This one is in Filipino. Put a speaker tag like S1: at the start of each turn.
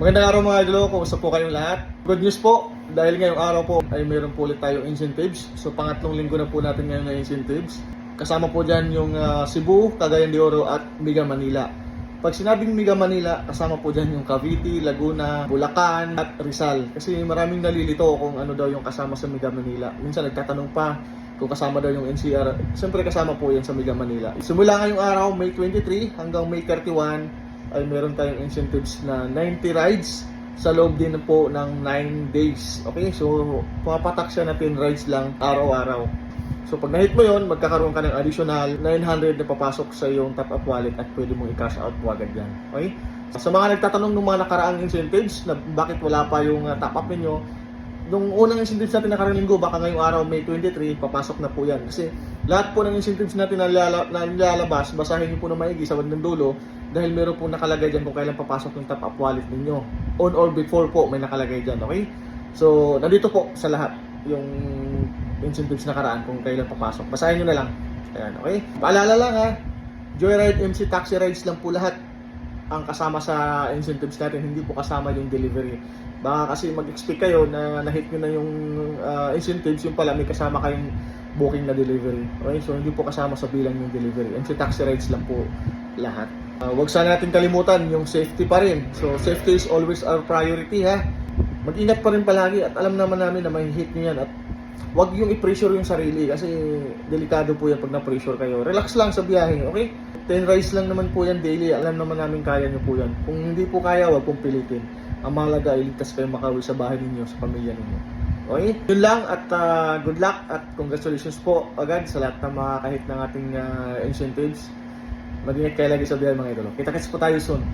S1: Magandang araw mga idolo, kumusta po kayong lahat? Good news po, dahil ngayong araw po ay meron po ulit tayong incentives. So pangatlong linggo na po natin ngayon na incentives. Kasama po dyan yung ah, Cebu, Cagayan de Oro at Miga Manila. Pag sinabing Miga Manila, kasama po dyan yung Cavite, Laguna, Bulacan at Rizal. Kasi maraming nalilito kung ano daw yung kasama sa Miga Manila. Minsan nagtatanong pa kung kasama daw yung NCR. Siyempre kasama po yan sa Miga Manila. Simula ngayong araw, May 23 hanggang May 31, ay meron tayong incentives na 90 rides sa loob din po ng 9 days. Okay, so pumapatak siya na 10 rides lang araw-araw. So pag na-hit mo yon, magkakaroon ka ng additional 900 na papasok sa iyong top-up wallet at pwede mong i-cash out po agad yan. Okay? Sa mga nagtatanong ng mga nakaraang incentives na bakit wala pa yung uh, top-up ninyo, nung unang incentives natin nakaraang linggo, baka ngayong araw, May 23, papasok na po yan. Kasi lahat po ng incentives natin na, lala, na nilalabas, basahin niyo po na maigi sa bandang dulo dahil meron po nakalagay dyan kung kailan papasok yung top-up wallet ninyo. On or before po, may nakalagay dyan, okay? So, nandito po sa lahat yung incentives nakaraan kung kailan papasok. Basahin nyo na lang. Ayan, okay? Paalala lang ha, Joyride, MC, Taxi Rides lang po lahat ang kasama sa incentives natin, hindi po kasama yung delivery. Baka kasi mag-expect kayo na na-hit nyo na yung uh, incentives, yung pala may kasama kayong booking na delivery. Okay? So hindi po kasama sa bilang yung delivery. MC taxi rides lang po lahat. Uh, wag sana natin kalimutan yung safety pa rin. So safety is always our priority ha. Mag-ingat pa rin palagi at alam naman namin na may hit nyo yan at wag yung i-pressure yung sarili kasi delikado po yan pag na-pressure kayo. Relax lang sa biyahe, okay? 10 rides lang naman po yan daily. Alam naman namin kaya nyo po yan. Kung hindi po kaya, wag pong pilitin. Ang mahalaga ay ligtas kayo makauwi sa bahay ninyo, sa pamilya ninyo. Okay? Yun lang at ah, good luck at congratulations po agad sa lahat ng mga kahit ng ating ah, incentives. Mag-ingat kayo lagi sa biyahe mga idolo. Kita-kits po tayo soon.